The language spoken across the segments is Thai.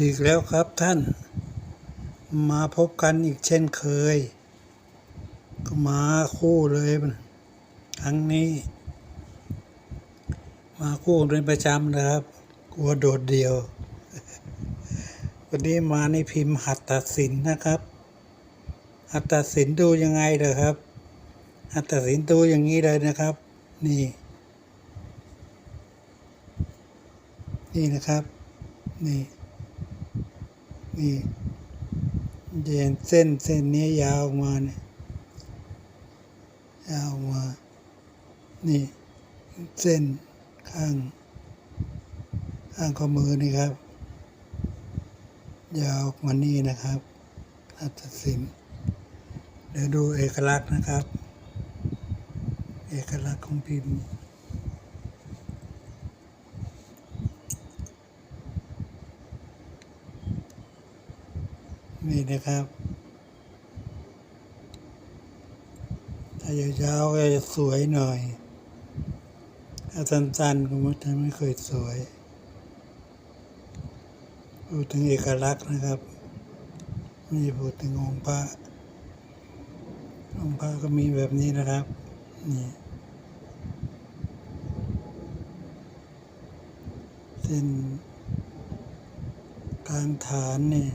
อีกแล้วครับท่าน มาพบกันอีกเช่นเคย ก็มาคู่เลยครั้งนี้ มาคู่เป็นประจำนะครับ กลัวโดดเดี่ยว วันนี้มาในพิมพ์หัตถศิลป์นะครับ หัตถศิลป์ดูยังไงเด้อครับ หัตถศิลป์ดูอย่างนี้เลยนะครับ นี่ นี่นะครับ นี่ นี่เย็นเส้นเส้นนี้ยาวออกมาเนี่ยยาวออกมา นี่ เส้นข้าง ข้างข้อมือนี่ครับ ยาวออกมานี่นะครับอัตศิลป์เดี๋ยวดูเอกลักษณ์นะครับ เอกลักษณ์ของพิมพ์ นี่นะครับถ้ายาวๆก็จะสวยหน่อย ถ้าสั้นๆก็มันจะไม่เคยสวยพูดถึงเอกลักษณ์นะครับนี่พูดถึงองค์พระองค์พระก็มีแบบนี้นะครับนี่เส้นกลางฐานนี่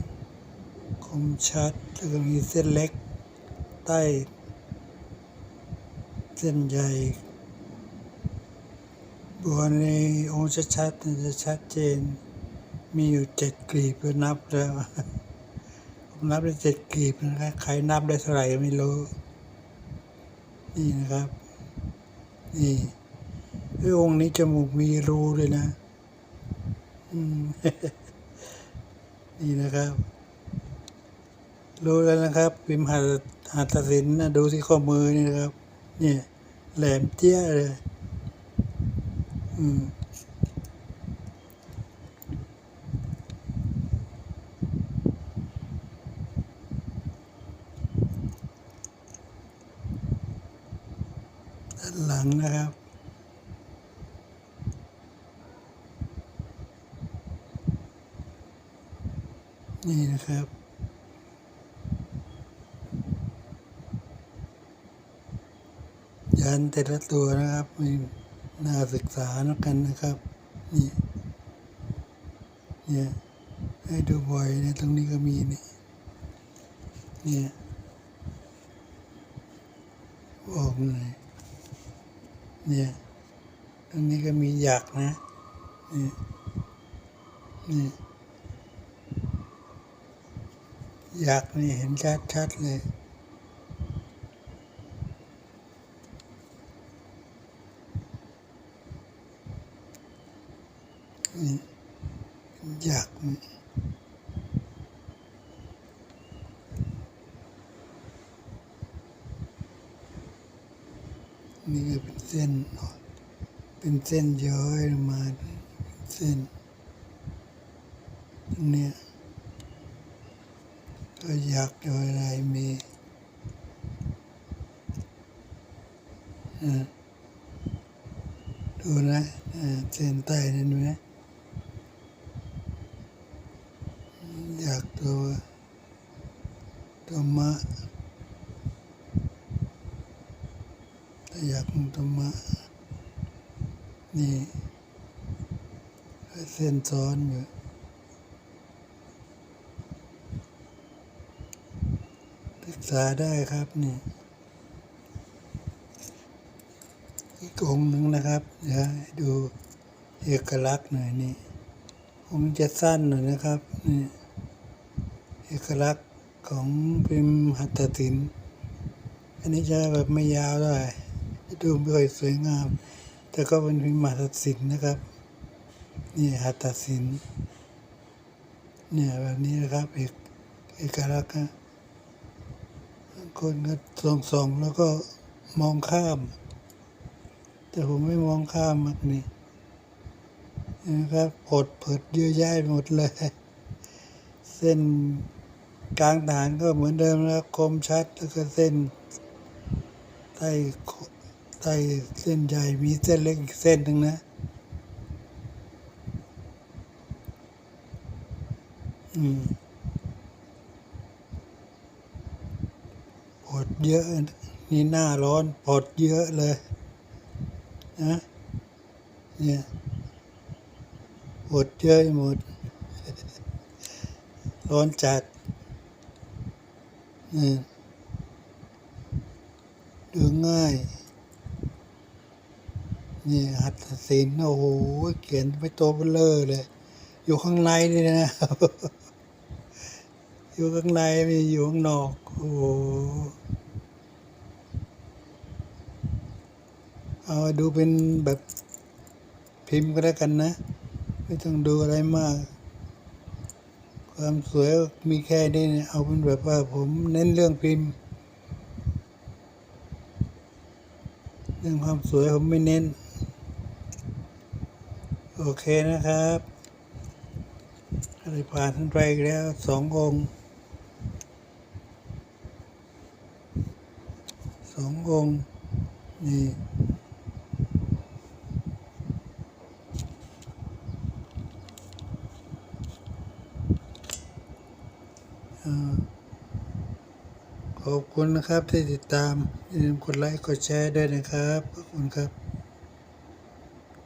คมชัดแล้วก็มีเส้นเล็ก ใต้ เส้นใหญ่ บัวในองค์ชัดๆนะจะชัดเจน มีอยู่เจ็ดกลีบก็นับแล้วผมนับได้เจ็ดกลีบนะครับใครนับได้เท่าไหร่ก็ไม่รู้ นี่นะครับ นี่ไอ้องค์นี้จมูกมีรูเลยนะ อืม นี่นะครับ รู้แล้วนะครับพิมพ์หัตหัตถศิลป์นะดูที่ข้อมือนี่นะครับ เนี่ยแหลมเจี้ยเลยอืมด้านหลังนะครับนี่นะครับ ยันแต่ละตัวนะครับมีน่าศึกษานะกันนะครับ นี่ เนี่ย ให้ดูบ่อยนี่ยตรงนี้ก็มีนี่เนี่ยบอกหน่อยเนี่ยตรงนี้ก็มีหยักนะ นี่นี่หยักนี่เห็นชัดๆเลย ยากนี่ก็เป็นเส้น เป็นเส้นย้อยมาเป็นเส้นตรงเนี้ยก็อยากย้อยลายมีอ่ดูนะอ่เส้นใต้นั่นไหม อยา กตัวตัวมะถ้าอยากตัวมะ นี่เส้นซ้อนอยู่ศึกษาได้ครับนี่อีกองค์หนึ่งนะครับเดี๋ยวดูเอกลักษณ์หน่อยนี่ผมจะสั้นหน่อยนะครับนี่ เอกลักษณ์ของพิมพ์หัตถศิลป์อันนี้จะแบบไม่ยาวเท่าไหร่จะดูไม่ค่อยสวยงาม แต่ก็เป็นพิมพ์หัตถศิลป์นะครับ นี่หัตถศิลป์เนี่ยแบบนี้นะครับเอกเอกลักษณ์คนก็ส่องส่องแล้วก็มองข้าม แต่ผมไม่มองข้ามมักนี่นะครับปดเปิดเยอะแยะไปหมดเลย เส้น กลางฐานก็เหมือนเดิมนะคมชัดแล้วก็เส้นใต้ใต้เส้นใหญ่มีเส้นเล็กอีกเส้นหนึ่งนะ อืมพอดเยอะ นี่หน้าร้อนพอดเยอะเลยนะเนี่ยปวดเยอะหมด ร้อนจัด ดูง่าย นี่หัตถศิลป์โอ้โห เขียนไปตัวเบลเลอร์เลย อยู่ข้างในนี่นะ อยู่ข้างในไม่อยู่ข้างนอก โอ้โห เอาดูเป็นแบบพิมพ์ก็แล้วกันนะ ไม่ต้องดูอะไรมาก ความสวยมีแค่นี้เนี่ยเอาเป็นแบบว่าผมเน้นเรื่องพิมพ์ เรื่องความสวยผมไม่เน้น โอเคนะครับอะไรผ่านขึ้นไปแล้วสององค์สององค์นี่ ขอบคุณนะครับที่ติดตามอย่าลืมกดไลค์กดแชร์ด้วยนะครับ ขอบคุณครับ